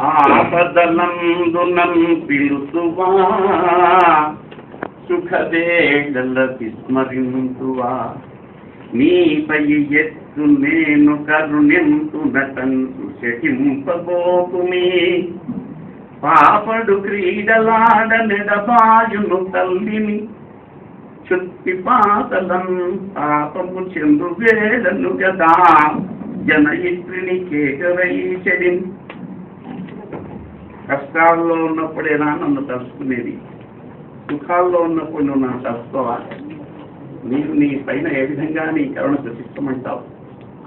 ఆపదలందునం పిలుతువా? సుఖదేడల విస్మరింతువా నీపై ఎత్తు నేను కరుణింతు నటంతు శటింపబోకుమి పాపడు క్రీడలాడ నెడబాయును తల్లిని. చుట్టి పాతలం పాపము చెందు వేడను గదా. జనయిత్రిని కేకరై చెడింపు కష్టాల్లో ఉన్నప్పుడేనా నన్ను తలుసుకునేది సుఖాల్లో ఉన్నప్పుడు నువ్వు నన్ను తలుసుకోవాలి నీవు నీ పైన ఏ విధంగా నీ కరుణ ప్రతిష్టమంటావు?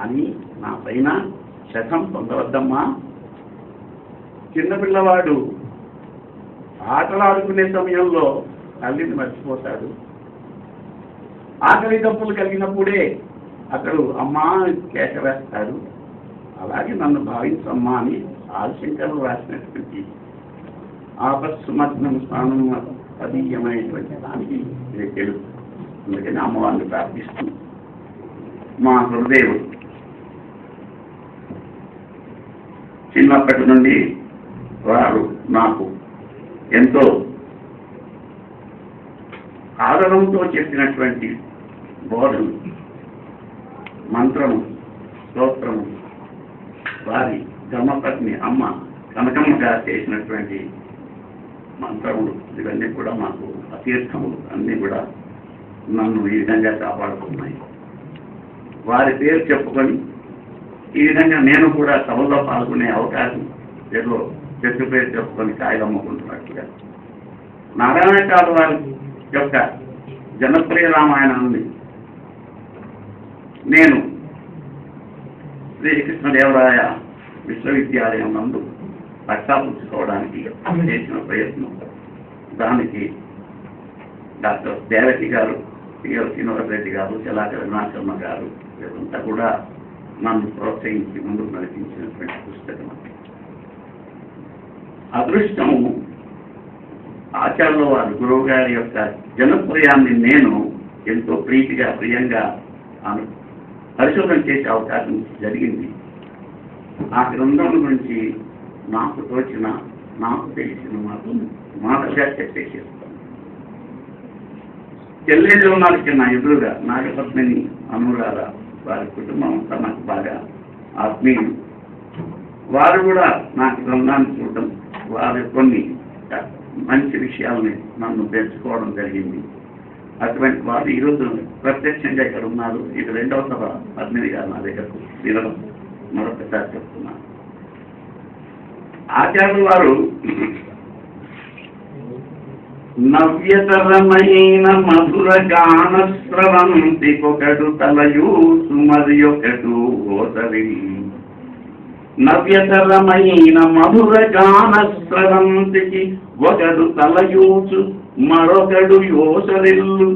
అని నా పైన శతం పొందవద్దమ్మా. చిన్నపిల్లవాడు ఆటలాడుకునే సమయంలో తల్లిని మర్చిపోతాడు. ఆకలి దప్పులు కలిగినప్పుడే అతడు అమ్మా కేక వేస్తాడు అలాగే నన్ను భావించమ్మా అని ఆశంకర్ రాసినటువంటి ఆపస్సుమగ్నం స్నానం పదీయమైనటువంటి దానికి ఇది తెలుసు. అందుకని అమ్మవారిని ప్రార్థిస్తుంది మా హృదయం చిన్నప్పటి నుండి వారు నాకు ఎంతో ఆదరంతో చెప్పినటువంటి బోధను మంత్రము స్తోత్రము వారి ధర్మపత్ని అమ్మ కనకమ్మగా చేసినటువంటి మంత్రములు ఇవన్నీ కూడా మాకు అతీర్థములు. అన్నీ కూడా నన్ను ఈ విధంగా కాపాడుకున్నాయి వారి పేరు చెప్పుకొని ఈ విధంగా నేను కూడా సభలో పాల్గొనే అవకాశం ఏదో చెట్టు పేరు చెప్పుకొని కాయలు అమ్ముకుంటున్నట్టుగా నారాయణకాల వారి యొక్క జనప్రియ రామాయణాన్ని నేను శ్రీకృష్ణదేవరాయ విశ్వవిద్యాలయం నందు పట్టాపుచ్చుకోవడానికి చేసిన ప్రయత్నం. దానికి డాక్టర్ దేవకి గారు పిఎల్ శ్రీనివాస్ రెడ్డి గారు చలాక రఘునాథర్మ గారు వీరంతా కూడా నన్ను ప్రోత్సహించి ముందుకు నడిపించినటువంటి పుస్తకం. అదృష్టము ఆచార్యుల వారు గురువు గారి యొక్క జనప్రియాన్ని నేను ఎంతో ప్రీతిగా ప్రియంగా ఆమె పరిశోధన చేసే అవకాశం జరిగింది. ఆ గ్రంథం గురించి నాకు తోచిన నాకు తెలిసిన మాత్రం మాటగా చెప్పేసేస్తాను చెల్లెళ్ళు ఉన్నారు చిన్న ఎదురుగా నాగపత్నిని అనురాధ వారి కుటుంబం అంతా నాకు బాగా ఆత్మీయం. వారు కూడా నాకు గ్రంథాన్ని చూడటం వారి కొన్ని మంచి విషయాలని నన్ను తెలుసుకోవడం జరిగింది. అటువంటి వారు ఈరోజు ప్రత్యక్షంగా ఇక్కడ ఉన్నారు. ఇది రెండవ సభ పద్మిని గారు నా దగ్గరకు వినడం మరొకసారి చెప్తున్నాను ఆచార్యులు వారు నవ్యతరమైన మధుర గాన స్రవంతి ఒకడు తలయూసు మరి ఒకడు ఓసరి. నవ్యతరమైన మధుర గాన స్రవంతికి ఒకడు తలయూచు మరొకడు యోసరిల్లు.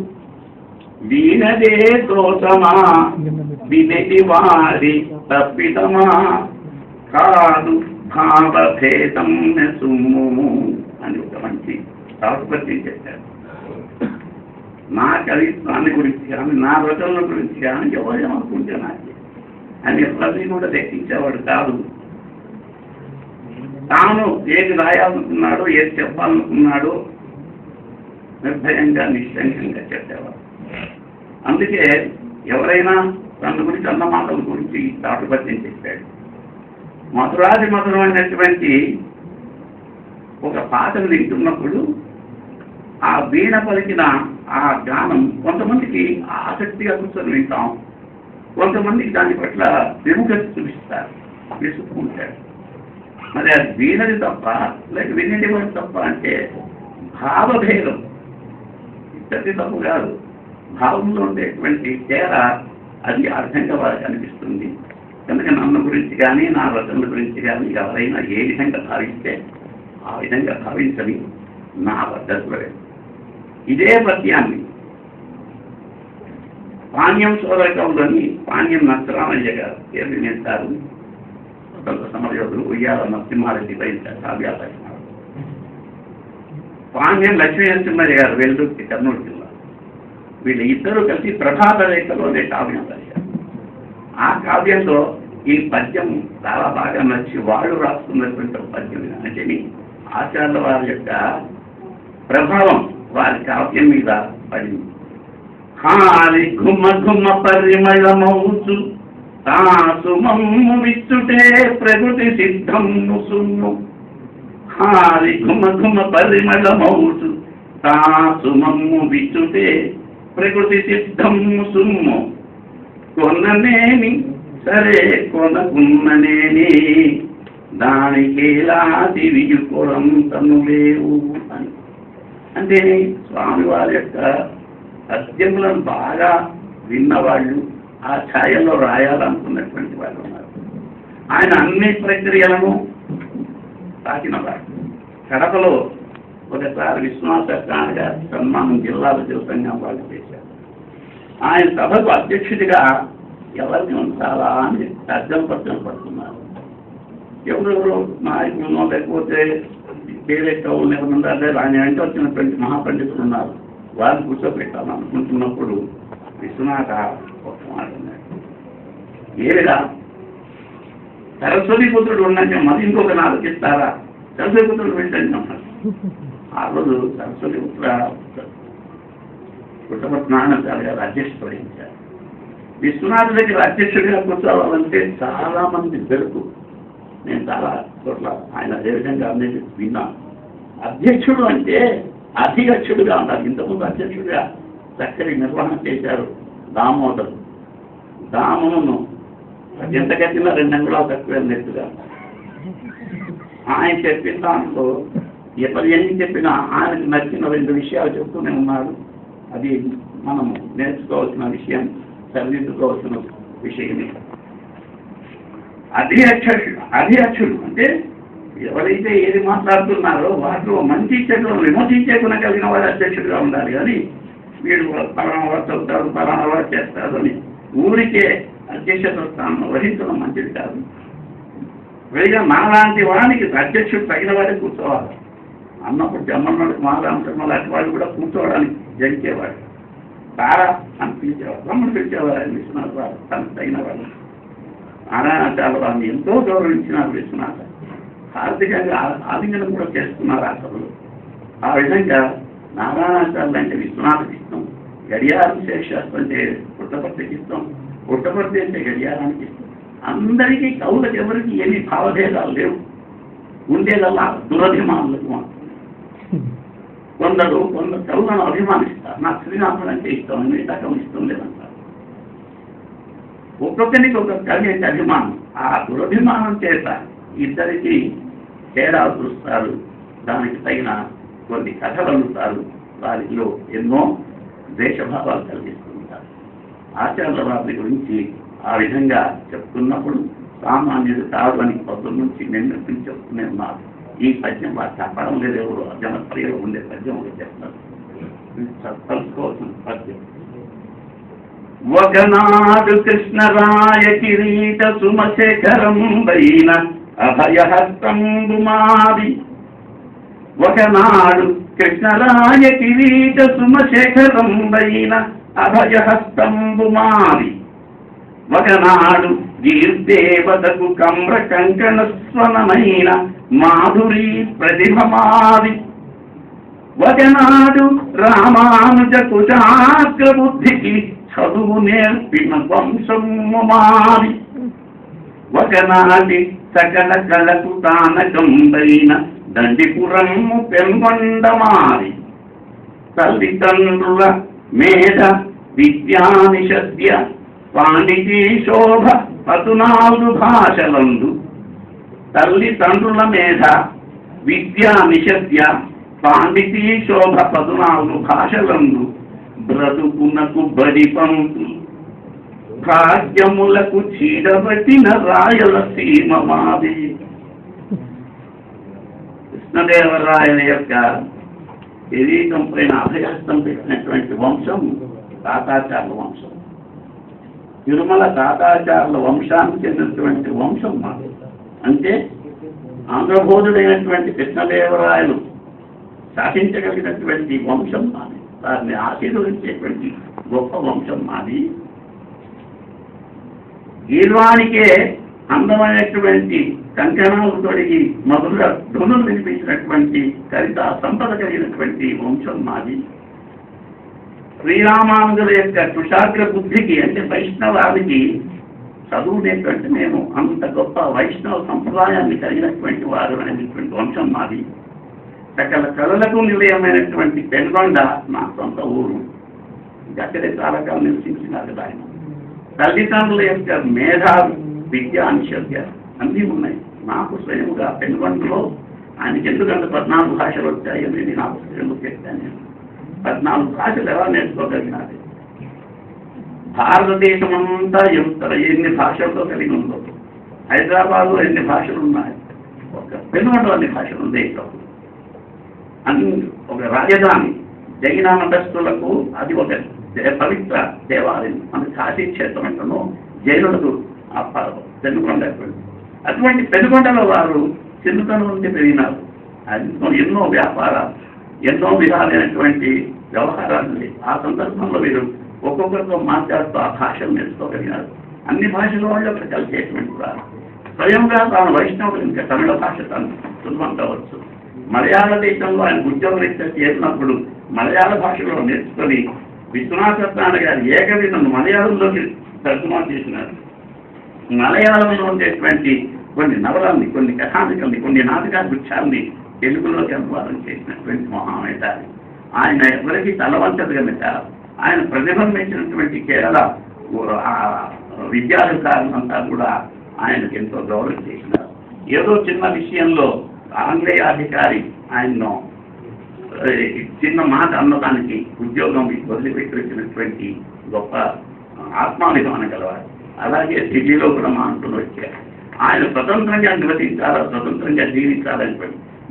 వీణదే దోషమా వినటి వారి తప్పితమా కాదు భావభేదం సుమ్ము అని ఒక మంచి తాత్పర్యం చెప్పారు. నా కవిత్వాన్ని గురించి కానీ నా రచనల గురించి కానీ ఎవరేమనుకుంటే నాకు? అని ఎవరిని కూడా లెక్కించేవాడు కాదు. తాను ఏది రాయాలనుకున్నాడో ఏది చెప్పాలనుకున్నాడో నిర్భయంగా నిశ్చయంగా చెప్పేవాడు. అందుకే ఎవరైనా తన గురించి అన్నమాటల గురించి తాటుపత్యం చెప్పాడు. మధురాది మధురమైనటువంటి ఒక పాటను వింటున్నప్పుడు ఆ వీణ పలికిన ఆ గానం కొంతమందికి ఆసక్తిగా కూర్చొని వింటాం. కొంతమందికి దాని పట్ల విముఖత చూపిస్తారు. విసుక్కుంటారు. మరి అది వీణది తప్ప లేక వినేది వాడి తప్ప అంటే భావభేదం. ఇద్దరి తప్పు కాదు. భావంలో ఉండేటువంటి తేడా అది అర్థంగా వారికి అనిపిస్తుంది. కనుక నన్ను గురించి కానీ నా రచనల గురించి కానీ ఎవరైనా ఏ విధంగా భావిస్తే ఆ విధంగా భావించని నా పద్ధతిలో ఇదే పద్యాన్ని పాణ్యం సోదరకంలోని పాణ్యం నచ్చరామయ్య గారు పేరు నేస్తారు. కొంత సమరయోధులు ఉయ్యాల నరసింహారెడ్డి పైన కావ్యాలు పాణ్యం లక్ష్మీ నరసింహయ్య గారు వెల్లుర్తి కర్నూలు వీళ్ళు ఇద్దరు కలిసి ప్రభాత రేఖలో అనే కావ్యం రాశారు. ఆ కావ్యంలో ఈ పద్యం చాలా బాగా నచ్చి వాళ్ళు రాస్తున్నటువంటి పద్యం అంటే ఆచార్య వారి యొక్క ప్రభావం వారి కావ్యం మీద పడింది. హారి ఘుమ ఘుమ పరిమళమౌచు తాసుమమ్ము విచ్చుటే ప్రకృతి సిద్ధం సున్ను హారి ఘుమ ఘుమ పరిమళమౌచు తాసుమమ్ము విచ్చుటే ప్రకృతి సిద్ధం సుమ్ము. కొననేని సరే కొనకున్ననేని దానికి లాది విజుపురం తను లేవు అని. అంటే స్వామివారి యొక్క పద్యములను బాగా విన్నవాళ్ళు ఆ ఛాయల్లో రాయాలనుకున్నటువంటి వాళ్ళు ఉన్నారు. ఆయన అన్ని ప్రక్రియలను తాకినవాడు కడపలో ఒకసారి విశ్వనాథ సత్యనారాయణ గారికి సన్మానం జిల్లాల దివసంగా వాళ్ళు చేశారు. ఆయన సభకు అధ్యక్షుడిగా ఎవరిని ఉంచాలా అని అర్థం పట్టం పడుతున్నారు. ఎవరెవరు నాయకులను లేకపోతే వేరే కవులు ఎవరున్నా అదే ఆయన వెంట వచ్చినటువంటి మహాపండితులు ఉన్నారు. వారిని కూర్చోబెట్టాలనుకుంటున్నప్పుడు విశ్వనాథ ఒక మాట అన్నాడు. సరస్వతి పుత్రుడు ఉన్నట్టే మరి ఇంకొక నాలుగు ఇస్తారా? సరస్వతి పుత్రుడు వెళ్ళండి అన్నాడు ఆ రోజు సరస్వతి పుత్ర పుట్టపట్ల అధ్యక్షత వహించారు. విశ్వనాథ్ దగ్గర అధ్యక్షుడిగా కూర్చోవాలంటే చాలా మంది బెరుకు నేను చాలా చోట్ల ఆయన అదే విధంగా అనేది విన్నాను అధ్యక్షుడు అంటే అధ్యక్షుడుగా ఉన్నారు. ఇంతకుముందు అధ్యక్షుడిగా చక్కటి నిర్వహణ చేశారు దామోదరు. దామమును ఎంత కట్టినా రెండు అంగుళాలు తక్కువ నెట్టుగా ఆయన చెప్పిన దాంట్లో ఎన్ని చెప్పినా ఆయనకు నచ్చిన రెండు విషయాలు చెప్తూనే ఉన్నారు. అది మనము నేర్చుకోవాల్సిన విషయం సరిదిద్దుకోవాల్సిన విషయమే. అధ్యక్షుడు అధ్యక్షుడు అంటే ఎవరైతే ఏది మాట్లాడుతున్నారో వాటిలో మంచి చెట్లను విమర్శించే గుణ కలిగిన వాడు అధ్యక్షుడిగా ఉండాలి. కానీ వీడు పలానా వాడు చదువుతాడు పలానా చేస్తాడు అని ఊరికే అధ్యక్షత స్థానం వహించడం మంచిది కాదు. పైగా మనలాంటి వానికి అధ్యక్షుడు తగిన వాడే కూర్చోవాలి. అన్నప్పుడు జమ్మన్నాడు మాలాంటి లాంటి వాళ్ళు కూడా కూర్చోవడానికి జరిగేవాడు తారా అని పిలిచేవాడు రమ్మని పిలిచేవారు విశ్వనాథ్ వారు తనకు తగిన వాళ్ళు నారాయణాచార్య వారిని ఎంతో గౌరవించినారు విశ్వనాథ. ఆర్థికంగా ఆలింగనం కూడా చేస్తున్నారు ఆ సభలో. ఆ విధంగా నారాయణాచార్యులు అంటే విశ్వనాథకి ఇష్టం గడియారం శేషాస్త్రం అంటే పుట్టపర్తికి ఇష్టం పుట్టపర్తి అంటే గడియారానికి ఇష్టం అందరికీ కవులకు ఎవరికి ఏమి భావభేదాలు లేవు. ఉండేదల్లా దురభిమానులకు మాత్రం కొందరు కొందరు కవులను అభిమానిస్తారు. నాకు శ్రీనాథుడు అంటే ఇష్టం అని కవులు ఇష్టం లేదంటారు. ఒక్కొక్కరికి ఒక కవి అంటే అభిమానం. ఆ దురభిమానం చేత ఇద్దరికి తేడా చూస్తారు. దానికి తగిన కొన్ని కథలు అందుతారు. వారిలో ఎన్నో దేశభావాలు కలిగిస్తుంటారు. ఆచార్యుల వారి గురించి ఆ విధంగా చెప్తున్నప్పుడు సామాన్యుడు కాదు అని పొద్దు నుంచి నిన్నటి నుంచి చెప్తూనే ఉన్నారు ఈ పద్యం వారు చెప్పడం లేదు ఎవరు జనప్రియలో ఉండే పద్యం ఒకటి చెప్తారు ఇది తెలుసుకోవాల్సిన పద్యం వగనాడు కృష్ణరాయ కిరీట సుమశేఖరం వైన అభయహస్తంబు మాది ఒకనాడు కృష్ణరాయ కిరీట సుమశేఖరం వైన అభయహస్తంబు మాది ఒకనాడు గీర్దేవతకు కమ్ర కంకణ స్వనమైన మాధురి ప్రతిభమాది. వచనాడు రామానుజ కుశాగ్ర బుద్ధికి చదువు నేర్పిన వంశము మాది ఒకనాటి సకల కళకు తానకంబైన దండిపురము పెంగొండ తల్లిదండ్రుల మేధ విద్యానిషద్య పాండితీ శోభ పదునాలుగు భాషలందు తల్లిదండ్రుల మేధ విద్య నిషద్య పాండితీ శోభ పదునాలుగు భాషలను బ్రతుకునకు బడిపంపు కాద్యములకు భాగ్యములకు చీడబట్టిన రాయలసీమ మాది. కృష్ణదేవరాయల యొక్క శరీరం పైన అభయహస్తం పెట్టినటువంటి వంశం తాతాచార్ల వంశం. తిరుమల తాతాచార్ల వంశానికి చెందినటువంటి వంశం మాది. అంటే ఆంధ్రబోధుడైనటువంటి కృష్ణదేవరాయలు శాసించగలిగినటువంటి వంశం మాది. వారిని ఆశీర్వదించేటువంటి గొప్ప వంశం మాది. గీర్వానికే అందమైనటువంటి కంకణాలు తొడిగి మధుర ధ్వనులు వినిపించినటువంటి కవిత సంపద కలిగినటువంటి వంశం మాది. శ్రీరామానుజుల యొక్క తుషాగ్ర బుద్ధికి అంటే వైష్ణవానికి చదువు నేర్పంటే మేము అంత గొప్ప వైష్ణవ సంప్రదాయాన్ని కలిగినటువంటి వారు అనేటువంటి వంశం మాది. సకల కళలకు నిలయమైనటువంటి పెనుగొండ నా సొంత ఊరు. అక్కడే చాలా కాలం నివసించినారు కదా ఆయన. తల్లిదండ్రుల యొక్క మేధా విద్య అనుశోధ్య అన్నీ ఉన్నాయి. నాకు స్వయముగా పెనుగొండలో ఆయనకి ఎందుకంటే పద్నాలుగు భాషలు వచ్చాయని నేను నాకు పుస్తకంలో చెప్పాను. నేను పద్నాలుగు భాషలు ఎలా నేర్చుకోగలిగినది భారతదేశం అంతా ఎంత ఎన్ని భాషలతో కలిగి ఉందో. హైదరాబాద్లో ఎన్ని భాషలు ఉన్నాయి ఒక పెనుగొండలో అన్ని భాషలు ఉంది దేశంలో అన్ని ఒక రాజధాని జైన మతస్థులకు అది ఒక పవిత్ర దేవాలయం. మన కాశీ క్షేత్రం అంటను జైనులకు ఆ పెనుగొండ అటువంటి పెనుగొండలో వారు చిన్నతనం నుండి పెరిగినారు. అది ఎన్నో వ్యాపారాలు ఎన్నో విధాలైనటువంటి వ్యవహారాలు ఆ సందర్భంలో వీరు ఒక్కొక్కరితో మాట్లాడుతూ ఆ భాషను నేర్చుకోగలిగినారు అన్ని భాషల వాళ్ళు అక్కడ కలిసేటువంటి వారు స్వయంగా తాను వైష్ణవులు ఇంకా తమిళ భాష తను సులభం కావచ్చు మలయాళ దేశంలో ఆయన ఉద్యోగరీత్యా చేసినప్పుడు మలయాళ భాషలో నేర్చుకొని విశ్వనాథ సత్యనారాయణ గారు ఏకవిధం మలయాళంలోకి తర్జుమా చేసినారు. మలయాళంలో ఉండేటువంటి కొన్ని నవలల్ని కొన్ని కథానికల్ని కొన్ని నాటక వృక్షాల్ని తెలుగులోకి అనువాదం చేసినటువంటి మహామేధావి ఆయన ఎవరికి తలవంచదు కనుక ఆయన ప్రతిభను కేరళ ఆ విద్యాధికారులంతా కూడా ఆయనకు ఎంతో గౌరవం చేసినారు. ఏదో చిన్న విషయంలో ఆంగ్లేయ అధికారి ఆయన్ను చిన్న మాట అన్నదానికి ఉద్యోగం వదిలిపెట్టి వచ్చినటువంటి గొప్ప ఆత్మాభిమానం గలవారు. అలాగే ఢిల్లీలో కూడా మా అంటులు వచ్చారు. ఆయన స్వతంత్రంగా నివసించాలా స్వతంత్రంగా జీవించాలని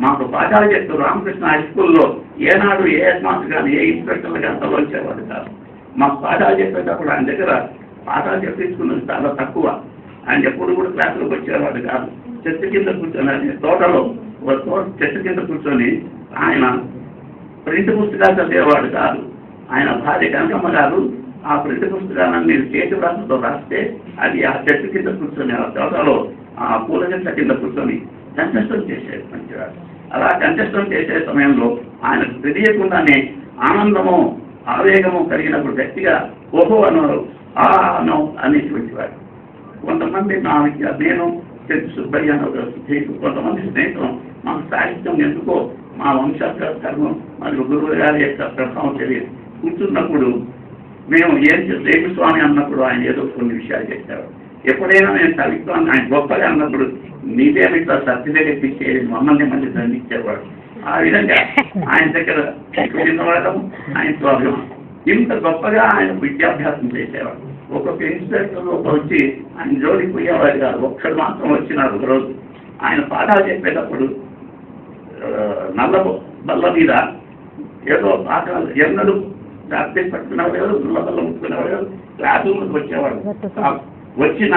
మాకు పాఠాలు చెప్తూ రామకృష్ణ హై స్కూల్లో ఏనాడు ఏ మాస్టర్ కానీ ఏ ఇన్స్పెక్టర్లు కానీ అసలు వచ్చేవాడు కాదు మాకు పాఠాలు చెప్పేటప్పుడు ఆయన దగ్గర పాఠాలు చెప్పించుకున్నది చాలా తక్కువ. ఆయన ఎప్పుడు కూడా క్లాసులకు వచ్చేవాడు కాదు. చెట్టు కింద కూర్చొని ఆయన తోటలో ఒక తోట చెట్టు కింద కూర్చొని ఆయన ప్రింట్ పుస్తకాలు చదివేవాడు కాదు. ఆయన భార్య కనకమ్మ గారు ఆ ప్రింట్ పుస్తకాలను మీరు చేతి రాష్ట్రంతో రాస్తే అది ఆ చెట్టు కింద కూర్చొని ఆ తోటలో ఆ పూల చెట్ల కింద కూర్చొని కంటెస్టం చేసేది మంచివాడు. అలా కంటెస్టం చేసే సమయంలో ఆయనకు తెలియకుండానే ఆనందము ఆవేగము కలిగినప్పుడు గట్టిగా ఓహో అన్నారు ఆ అనో అనేటువంటి కొంతమంది నా నేను తెలుసు సుబ్బయ్య అని ఒక స్నేహితుడు కొంతమంది స్నేహితులు మాకు సాహిత్యం ఎందుకో మా వంశ కర్మం మరియు గురువు గారి యొక్క ప్రభావం తెలియదు. కూర్చున్నప్పుడు మేము ఏం చేస్తాం రేపు స్వామి అన్నప్పుడు ఆయన ఏదో కొన్ని విషయాలు చెప్పారు. ఎప్పుడైనా నేను కవిత్వాన్ని ఆయన గొప్పగా అన్నప్పుడు నీదేమిట్లా సర్టిఫికేట్ ఇచ్చేది? మమ్మల్ని మళ్ళీ దండించేవాడు. ఆ విధంగా ఆయన దగ్గర చిన్నవాళ్ళం ఆయనతో అభిమానం ఇంత గొప్పగా ఆయన విద్యాభ్యాసం చేసేవాడు. ఒక్కొక్క ఇన్స్పెక్టర్ ఒక వచ్చి ఆయన జోలికి పోయేవాడు కాదు. ఒక్కడు మాత్రం వచ్చినాడు ఒకరోజు. ఆయన పాఠాలు చెప్పేటప్పుడు నల్ల బల్ల మీద ఏదో పాఠాలు ఎన్నడూ ప్రాక్టీస్ పట్టుకునేవాడు నల్ల బల్ల ముట్టుకునేవాడు క్లాస్ రూమ్కి వచ్చేవాడు. వచ్చిన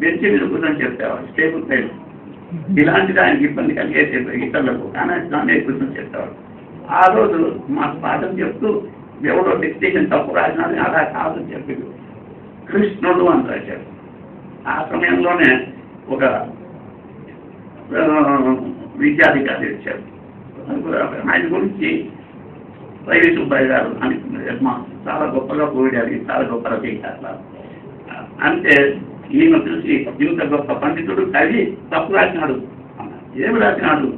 బెంచ్ మీద కూర్చొని చెప్పేవాడు స్టేబుల్ పైన. ఇలాంటిది ఆయనకి ఇబ్బంది కలిగేది ఇతరులకు. కానీ దాన్ని కూర్చొని చెప్పేవాడు ఆ రోజు మాకు పాఠం చెప్తూ ఎవడో డిక్టేషన్ తప్పు రాసినది అలా కాదు చెప్పి కృష్ణుడు అని రాశాడు. ఆ సమయంలోనే ఒక విద్యాధికారి వచ్చారు ఆయన గురించి వైవి సుబ్బయ్య గారు అని చాలా గొప్పగా పోయాడు చాలా గొప్ప రచయిత అంటే ఈయన చూసి ఇంత గొప్ప పండితుడు కవి తప్పు రాసినాడు. ఏమి రాసినాడు?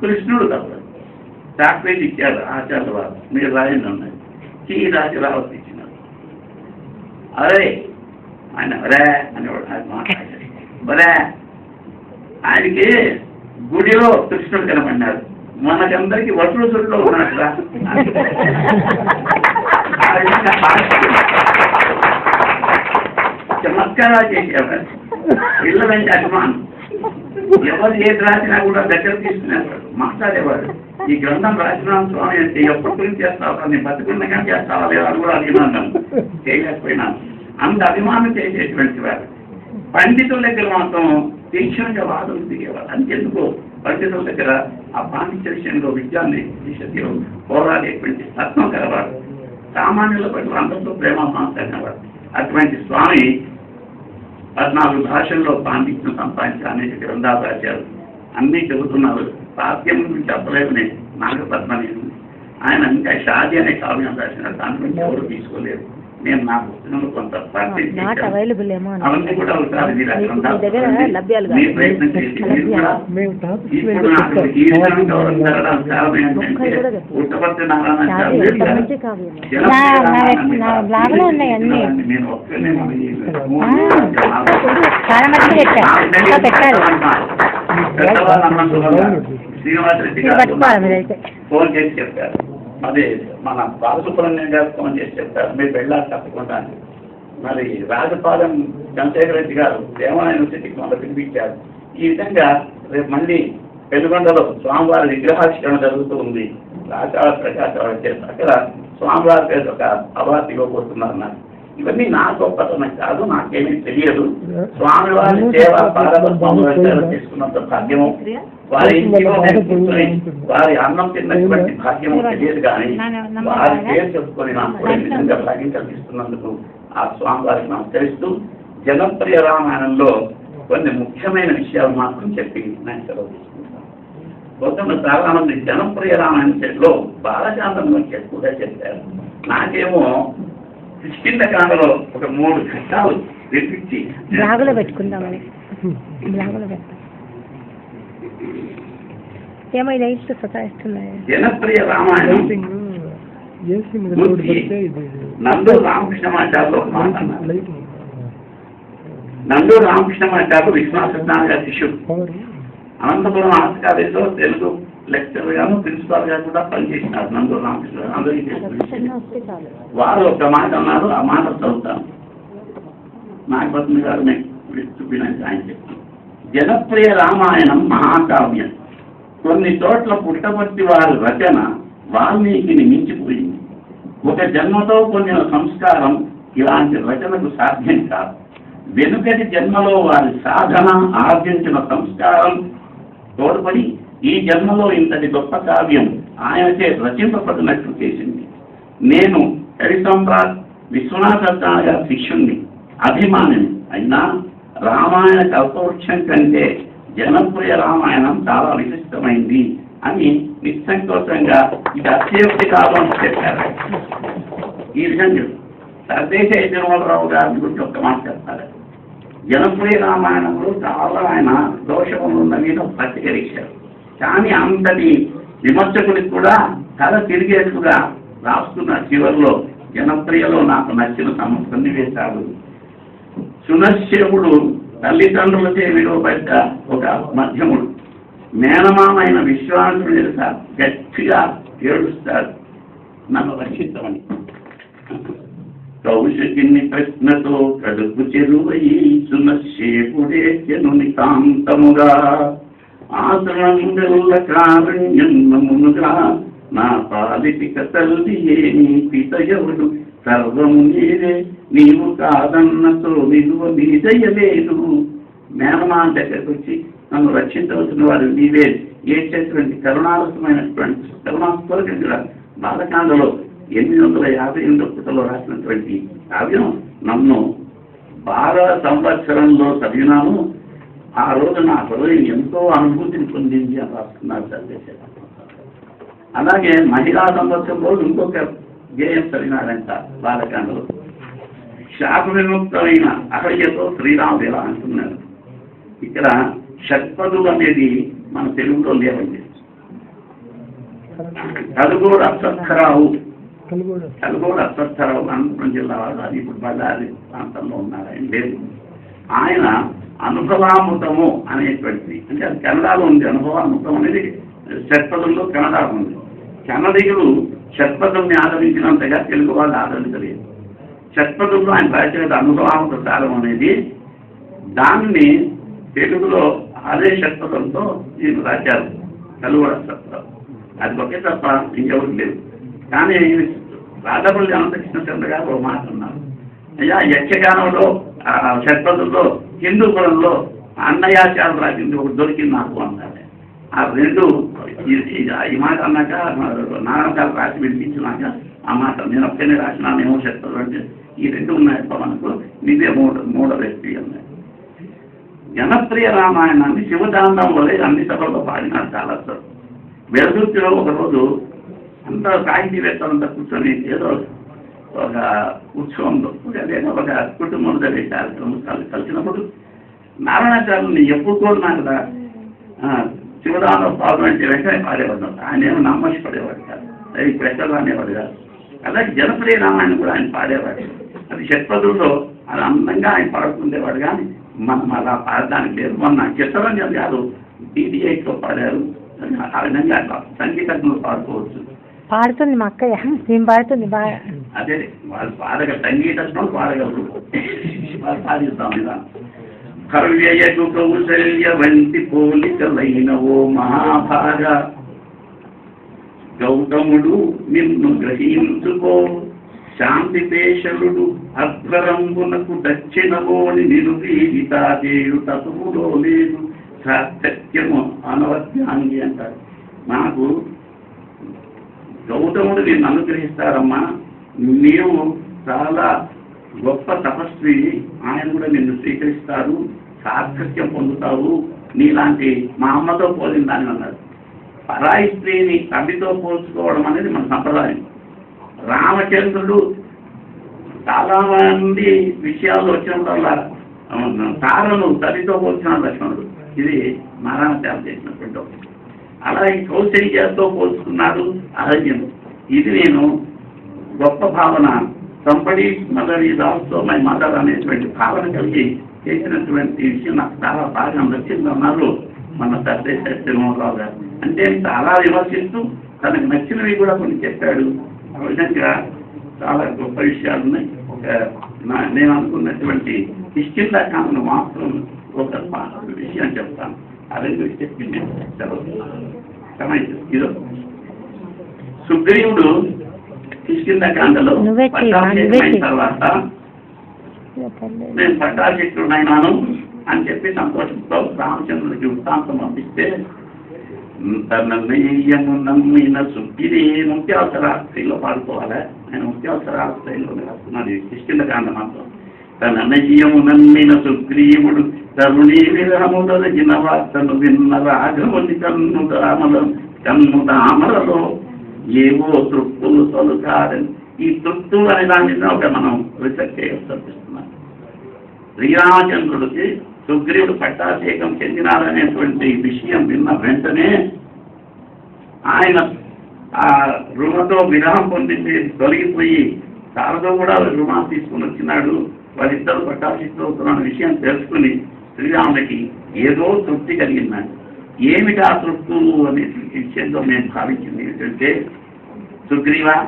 కృష్ణుడు తప్పు. డాక్టరేట్ ఇచ్చారు ఆచార్య వారు మీరు రాయండి అన్నారు కీ రాసి రావద్దు ఇచ్చినారు అరే ఆయన అరే అనేవాడు. ఆయన మాట్లాడారు బరే ఆయనకి గుడిలో కృష్ణుడు కనపడినాడు. మనకందరికి ఆ విధంగా చమత్కారాలు చేసేవారు. పిల్లలంటే అభిమానం. ఎవరు ఏది రాసినా కూడా దగ్గర తీసుకునేవాడు మాట్లాడేవాడు ఈ గ్రంథం రాసినాం స్వామి అంటే ఎప్పటి గురించి చేస్తావా? నేను బతుకున్నాగా చేస్తావా? లేదా కూడా అభిమానం చేయలేకపోయినాను. అంత అభిమానం చేసేటువంటి వారు. పండితుల దగ్గర మాత్రం తీక్షణంగా వాదం దిగేవాడు అంతెందుకో? పండితుల దగ్గర ఆ పాండిత్య విషయంలో విద్యాన్ని విషయంలో పోరాడేటువంటి తత్వం కలవారు. సామాన్యుల పట్ల అందరితో ప్రేమ మాట్లాడినవాడు అటువంటి స్వామి పద్నాలుగు భాషల్లో పాండిత్యం సంపాదించి అనేక గ్రంథాలు రాశారు అన్నీ చెబుతున్నారు. సాధ్యం గురించి చెప్పలేదు నేను ఆయన ఇంకా షాది అనే కావ్యం రాసిన దాని గురించి ఎవరు తీసుకోలేదు నేను నా పుస్తకంలో కొంత నాట్. అవైలబుల్ ఏమో. అవన్నీ కూడా ఒకసారి మీరు దగ్గర. లభ్యాలు. ప్రయత్నం మీరు కూడా ఇప్పుడు నాకు ఈ గౌరవం కారణం ఏంటంటే. పుట్టపర్తి నారాయణ. నేను ఒక్కనే పెట్టాలి పెద్దవాళ్ళు అన్నందువల్ల శ్రీనివాస్ రెడ్డి మీరు గారు పట్టుకోవాలి మీరైతే ఫోన్ చేసి చెప్పారు మరి మన బాలసుబ్రహ్మణ్యం గారు ఫోన్ చేసి చెప్పారు మీరు వెళ్ళాలి తప్పకుండా మరి రాజపాలెం చంద్రశేఖర రెడ్డి గారు దేవాలయ యూనివర్సిటీకి మొదలు పిలిపించారు. ఈ విధంగా రేపు మళ్ళీ పెనుగొండలో స్వామివారి విగ్రహావిష్కరణ జరుగుతూ ఉంది. రాజాల ప్రకాశం చేసి అక్కడ స్వామివారి పేరు ఒక అవార్డు ఇవ్వబోతున్నారు నాకు ఇవన్నీ నా గొప్పతనం కాదు నాకేమీ తెలియదు. స్వామివారి సేవ పార్వత స్వామివారి సేవ చేసుకున్నంత భాగ్యము. వారి ఇంటిలో కూర్చొని వారి అన్నం తిన్నటువంటి భాగ్యము తెలియదు కానీ వారి పేరు చెప్పుకొని నాకు కూడా ఈ విధంగా భాగ్యం కల్పిస్తున్నందుకు ఆ స్వామి వారికి నమస్కరిస్తూ జనప్రియ రామాయణంలో కొన్ని ముఖ్యమైన విషయాలు మాత్రం చెప్పి నేను సెలవు తీసుకుంటాను. గౌతమ చాలా మంది జనప్రియ రామాయణంలో బాలకాండం గురించి ఎక్కువగా చెప్పారు. నాకేమో కిష్కిందకాండలో ఒక మూడు ఘట్టాలు బ్లాగులో పెట్టుకుందామని. బ్లాగులో పెడతాం. ఏమో ఇది అయితే సతాయిస్తున్నాయి. జనప్రియ రామాయణం. ఏసీ మీద రోడ్డు పడితే ఇది నందు రామకృష్ణ మాచార్లు నందు రామకృష్ణ సత్యనారాయణ గారి శిష్యుడు. అనంతపురం ఆర్ట్స్ కాలేజీలో తెలుగు లెక్చర్ గాను ప్రిన్సిపాల్గా కూడా పనిచేసినారు నందు రామకృష్ణ గారు. అందరికీ వారు ఒక మాట అన్నారు ఆ మాట చదువుతాను. నాగపత్ని గారు చూపినాక ఆయన చెప్తాను. జనప్రియ రామాయణం మహాకావ్యం. కొన్ని చోట్ల పుట్టపర్తి వారి రచన వాల్మీకిని మించిపోయింది. ఒక జన్మతో పొందిన సంస్కారం ఇలాంటి రచనకు సాధ్యం కాదు. వెనుకటి జన్మలో వారి సాధన ఆర్జించిన సంస్కారం తోడ్పడి ఈ జన్మలో ఇంతటి గొప్ప కావ్యం ఆయనచే రచింపబడినట్లు చేసింది. నేను హరిసంప్రాట్ విశ్వనాథ గారి శిష్యుణ్ణి అభిమానిని అయినా రామాయణ కల్పవృక్షం కంటే జనప్రియ రామాయణం చాలా విశిష్టమైంది అని నిస్సంకోచంగా ఇది అత్యవసర కాదు అని చెప్పారు. ఈ విధంగా సర్దేశ యజమానరావు గారి గురించి ఒక మాట చెప్తారు జనప్రియ రామాయణంలో చాలా ఆయన దోషములు ఉన్నవి ప్రతికరించారు. కానీ అంతటి విమర్శకుడికి కూడా కథ తిరిగేట్టుగా రాస్తున్న చివరిలో జనప్రియలో నాకు నచ్చిన సమ సన్నివేశాలు సునశ్యవుడు తల్లిదండ్రులచే విలువబడ్డ ఒక మధ్యముడు. మేనమామైన విశ్వాసుడు ఎదుట గట్టిగా ఏడుస్తాడు. నన్ను రక్షించమని. కౌశకిని ప్రశ్నతో కడుపు చెరువయి సునశ్యేపుడేను నితాంతముగా ఆశ్రమంగల్ల కారణ్యమునుగా నా పాలిపిక తల్లి ఏమి పితయవుడు సర్వం నీవే నీవు కాదన్నతో విలువ నీదయలేదు మేనమా దగ్గరకు వచ్చి నన్ను రక్షించవలసిన వారు నీవే. ఏడ్చేటువంటి కరుణారసమైనటువంటి కరుణాస్వరకంగా బాలకాండలో ఎనిమిది వందల యాభై ఎనిమిది పుట్టలో రాసినటువంటి కావ్యం నన్ను బాల సంవత్సరంలో చదివినాను. ఆ రోజు నా హృదయం ఎంతో అనుభూతిని పొందింది అని రాస్తున్నారు చంద్రశేఖర్ అలాగే మహిళా సంవత్సరం రోజు ఇంకొక గేయం చదివినాడంట బాలకాండలో. శాప విముక్తమైన అహయ్యతో శ్రీరాముడు ఇలా అంటున్నాడు. ఇక్కడ షట్పదులు అనేది మన తెలుగులో లేవండి. కలుగోడు అశ్వత్థరావు కలుగోడు కలుగోడు అశ్వత్థరావు అనంతపురం జిల్లా వాడు అది ఇప్పుడు బళ్ళారి ప్రాంతంలో ఉన్నారు. ఆయన లేదు ఆయన అనుభవామృతము అనేటువంటిది. అంటే అది కన్నడలో ఉంది. అనుభవామృతం అనేది షట్పదుల్లో కన్నడ ఉంది. కన్నడిగులు షట్పదుల్ని ఆదరించినంతగా తెలుగు వాళ్ళు ఆదరించలేదు. షట్పదుల్లో ఆయన రాసిన అనుభవామృత సారం అనేది దాన్ని తెలుగులో అదే షట్పదంతో ఈయన రాశారు. కలుగోడ షట్పదం అది ఒకే తప్ప ఇంకెవరు లేదు. కానీ రాధపల్లి అనంతకృష్ణ చంద్ర గారు ఒక మాట ఉన్నారు అయ్యా యక్షగానంలో షట్పదుల్లో హిందూపురంలో అన్నయాచారం రాసింది ఒకటి దొరికింది నాకు అన్నాడు ఆ రెండు ఈ- మాట అన్నాక నారాయణ రాసి వినిపించినాక ఆ మాట నేను ఒక్కనే రాసినానేమో చెప్తాను అంటే ఈ రెండు ఉన్నాయి మనకు నీదే మూడు మూడో వ్యక్తి అన్నాడు జనప్రియ రామాయణాన్ని శివదాండం వలె అన్ని సభల్లో పాడినాడు చాలా సార్ వెలుగుర్తిలో ఒకరోజు అంతా సాహితీవేత్తలంతా కూర్చొని ఏదో ఒక ఉత్సవంలో లేదా ఒక కుటుంబం జరిగే కార్యక్రమం కలిసినప్పుడు నారాయణాచార్యుని ఎప్పుడు కోరినా కదా ఆ, శివదానం పాల్గొంటే వెంటనే పాడేవాడు. ఆయన ఏమో నమ్మసి పడేవాడు కాదు. అది ప్రశ్నలు అనేవాడు కాదు. అలాగే జనప్రియ రామాయణం కూడా ఆయన పాడేవాడు. అది షట్పదుల్లో అది అందంగా ఆయన పాడుతుండేవాడు కానీ మనం అలా పాడడానికి లేదు. మొన్న చిత్తరంజన్ గారు డిడిఐతో పాడారు. ఆ విధంగా అట్లా సంగీతజ్ఞులు పాడుకోవచ్చు. పాడుతుంది మా అక్కయ్య. మేము పాడుతుంది? బాగా అదే వాళ్ళు పాడగ సంగీతం పాడగలరు వాళ్ళు సాధిస్తాం ఇలా కవ్యయకు కౌశల్య వంటి పోలికలైన ఓ మహాభాగ. గౌతముడు నిన్ను గ్రహించుకో. శాంతి పేషలుడు అధ్వరంబునకు దక్షిణమోని నిరుదీవితాదేయు తతువులో లేదు. సత్యము అనవద్యాంగి అంటారు. నాకు గౌతముడు నిన్ను అనుగ్రహిస్తారమ్మా. నీవు చాలా గొప్ప తపస్విని ఆయన కూడా నిన్ను స్వీకరిస్తారు సార్థక్యం పొందుతావు. నీలాంటి మా అమ్మతో పోలిన దాన్ని అన్నారు. పరాయి స్త్రీని తల్లితో పోల్చుకోవడం అనేది మన సంప్రదాయం. రామచంద్రుడు చాలా మంది విషయాలు వచ్చినప్పుడల్లా వల్ల తారను తల్లితో పోల్చిన లక్ష్మణుడు. ఇది నారాయణాచార్య చేసినటువంటి అలాగే కౌశల్యతో పోల్చుకున్నాడు అరణ్యం ఇది నేను గొప్ప భావన. సంబడి మదర్ ఈ ఆల్సో మై మదర్ అనేటువంటి భావన కలిగి చేసినటువంటి విషయం నాకు చాలా బాగా నచ్చింది అన్నారు మన సత్య సత్యమోహరావు గారు. అంటే చాలా విమర్శిస్తూ తనకు నచ్చినవి కూడా కొన్ని చెప్పాడు. ఆ విధంగా చాలా గొప్ప విషయాలు ఉన్నాయి. ఒక నేను అనుకున్నటువంటి కిష్కిందాకాండను మాత్రం ఒక విషయం చెప్తాను. అదే రెండు చెప్పి నేను చదువుతున్నాను ఇదో. సుగ్రీవుడు అయిన చెయ్యి. తర్వాత నేను పట్టాభిషేకుడునైనాను అని చెప్పి సంతోషంతో రామచంద్రుడికి వృత్తాంతం పంపిస్తే తన నెయ్యము నమ్మిన సుగ్గిరి ముత్యావసర స్త్రీలో పాడుకోవాలి? ఆయన ముత్యావసర స్థాయిలో రాస్తున్నది కిష్కిందకాండ మాత్రం. తన నెయ్యము నమ్మిన సుగ్రీవుడు తరుణి విరహముదగిన వార్తను విన్న రాఘవుని కన్ను దామల కన్ను ఏవో తృప్తులు తొలుకారని ఈ తృప్తులు అనే దాని మీద ఒక మనం రీసెర్చ్ చేస్తున్నాం శ్రీరామచంద్రుడికి సుగ్రీవుడు పట్టాభిషేకం చెందినారనేటువంటి విషయం విన్న వెంటనే ఆయన ఆ రుణతో విరహం పొందింది తొలగిపోయి తారతో కూడా రుణం తీసుకుని వచ్చినాడు. వాళ్ళిద్దరు పట్టాభిషేకం అవుతున్న విషయం తెలుసుకుని శ్రీరాముడికి ఏదో తృప్తి కలిగిందండి ఏమిటి ఆ తృప్తులు అని విషయంలో మేము భావించింది ఏంటంటే సుగ్రీవా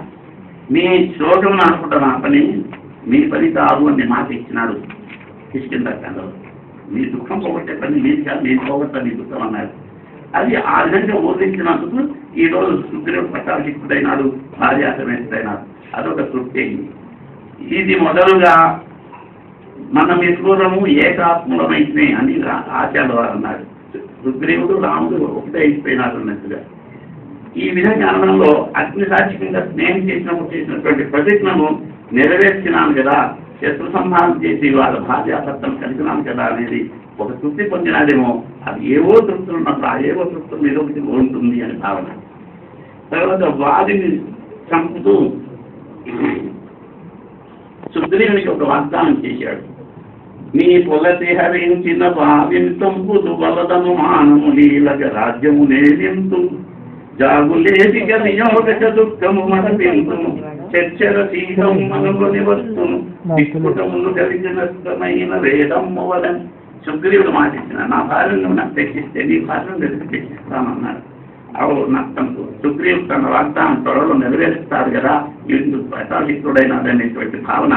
మీ శోకం అనుకుంటున్న పని మీ పని కాదు అని మాట ఇచ్చినాడు కిష్కింద మీ దుఃఖం పోగొట్టే పని మీరు కాదు నేను పోగొట్టాను మీ దుఃఖం అన్నారు. అది ఆ విధంగా ఊరించినందుకు ఈ రోజు సుగ్రీవుడు పట్టాభిషిక్తుడైనాడు భార్యాసమేతుడైనాడు అదొక తృప్తి అయింది. ఇది మొదలుగా మన మిత్రులము ఏకాత్ములమైతే అని రా- ఆచార్య వారు అన్నారు. రుద్రేవుడు రాముడు ఒకటే అయిపోయినారు అన్నట్టుగా. ఈ విధంగా అన్నంలో అగ్ని సాక్షికంగా స్నేహం చేసినప్పుడు చేసినటువంటి ప్రతిజ్ఞను నెరవేర్చినాను కదా శత్రు సంహారం చేసి వాళ్ళ భార్యాభర్తలు కలిగినాను కదా అనేది ఒక తృప్తి పొందినాడేమో అది ఏవో తృప్తులు ఉన్నప్పుడు ఆ ఏవో తృప్తులు ఏదో ఒకటి ఉంటుంది అని భావన. తర్వాత వారిని చంపుతూ సుగ్రీవునికి ఒక వాగ్దానం చేశాడు. నీ పొలతి హరించిన భావిని తంపుదు వలదను మానము లీలక రాజ్యము నేలింతు జాగులేదిక నియోగక దుఃఖము మరపింతును చర్చర సీహం మనగొని వస్తును విస్ఫుటములు కలిగినమైన వేదమ్ము వలన సుగ్రీవుడు మాటిచ్చిన నా భార్యను నాకు తెచ్చిస్తే నీ భార్యను దగ్గర తెచ్చిస్తానన్నాడు. అవు నష్టంతో సుగ్రీవుడు తన వాగ్దానం త్వరలో నెరవేరుస్తారు కదా. వీళ్ళు పటాభిక్తుడైనదనేటువంటి భావన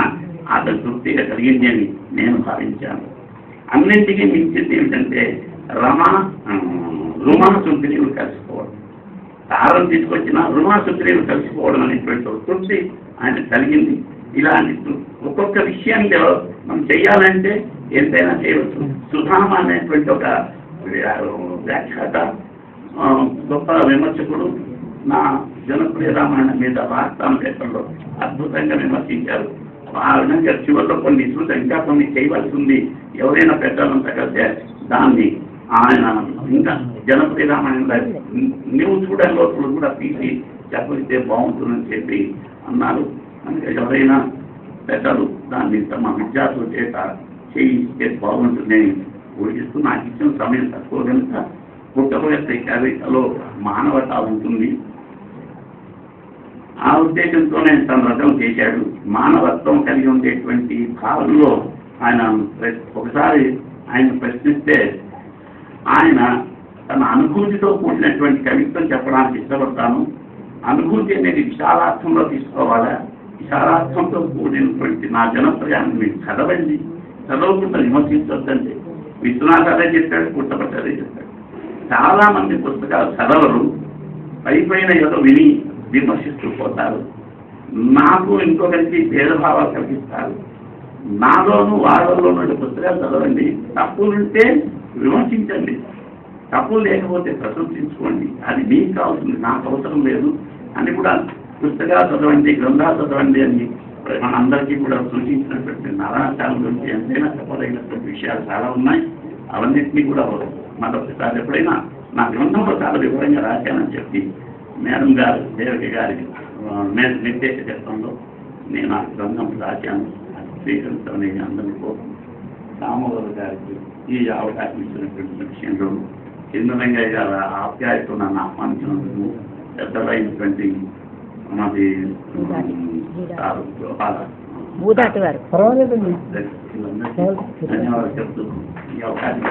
అతను తృప్తిగా కలిగింది అని నేను భావించాను. అన్నింటికీ మించింది ఏమిటంటే రమ రుమా సుగ్రీవుడు కలిసిపోవడం. తారం తీసుకొచ్చిన రుమా సుగ్రీవుడు కలిసిపోవడం అనేటువంటి తృప్తి ఆయన కలిగింది. ఇలాంటి ఒక్కొక్క విషయంలో మనం చేయాలంటే ఎంతైనా చేయవచ్చు. సుధామ అనేటువంటి ఒక వ్యాఖ్యాత గొప్ప విమర్శకుడు నా జనప్రియ రామాయణం మీద వార్తా పేపర్లో అద్భుతంగా విమర్శించారు. ఆ విధంగా చివరిలో కొన్ని ఇసుక ఇంకా కొన్ని చేయవలసి ఉంది ఎవరైనా పెట్టాలంతా కలిసే దాన్ని ఆయన ఇంకా జనపతి రామాయణ న్యూస్ కూడా లోపల కూడా తీసి చెప్పిస్తే బాగుంటుందని చెప్పి అన్నారు. అందుకే ఎవరైనా పెద్దలు దాన్ని తమ విద్యార్థుల చేత చేయిస్తే బాగుంటుందని ఊహిస్తూ నాకు ఇచ్చిన సమయం తక్కువ కనుక పుట్టబోయే కవితలో మానవత ఉంటుంది. ఆ ఉద్దేశంతోనే తన రథం చేశాడు. మానవత్వం కలిగి ఉండేటువంటి భావనలో ఆయన ఒకసారి ఆయన ప్రశ్నిస్తే ఆయన తన అనుభూతితో కూడినటువంటి కవిత్వం చెప్పడానికి ఇష్టపడతాను. అనుభూతి అనేది విశాలార్థంలో తీసుకోవాలా? విశాలార్థంతో కూడినటువంటి నా జనప్రయాన్ని మీరు చదవండి. చదవకుండా విమర్శించొద్దండి. విశ్వనాథ్ అదే చెప్పాడు పుట్టపట్టి అదే చెప్పాడు. చాలా మంది పుస్తకాలు చదవరు. పైపైన ఏదో విని విమర్శిస్తూ పోతారు. నాకు ఇంకొకరికి భేదభావాలు కలిగిస్తారు నాలోను వాళ్ళలోనూ పుస్తకాలు చదవండి. తప్పులుంటే విమర్శించండి. తప్పులు లేకపోతే ప్రశంసించుకోండి. అది మీకు కావాల్సింది. నాకు అవసరం లేదు అని కూడా పుస్తకాలు చదవండి గ్రంథాలు చదవండి అని మనందరికీ కూడా సూచించినటువంటి నరాచారం గురించి ఎంతైనా చెప్పదగినటువంటి విషయాలు చాలా ఉన్నాయి. అవన్నింటినీ కూడా మరొకసారి ఎప్పుడైనా నా గ్రంథంలో చాలా వివరంగా రాశానని చెప్పి మేడం గారు దేవకి గారికి ఆ, నే- నిర్దేశకత్వంలో నేను ఆ గ్రంథం రాశాను. అది స్వీకరించమని అందరినీ కోరుతున్నాను రామోదర్ గారికి ఈ అవకాశం ఇచ్చినటువంటి విషయంలో కిందరంగయ్య గారి ఆప్యాయతో నన్ను ఆహ్వానించినందుకు పెద్దలైనటువంటి మనది పర్వాలేదండి. ధన్యవాదాలు చెప్తూ ఈ అవకాశం.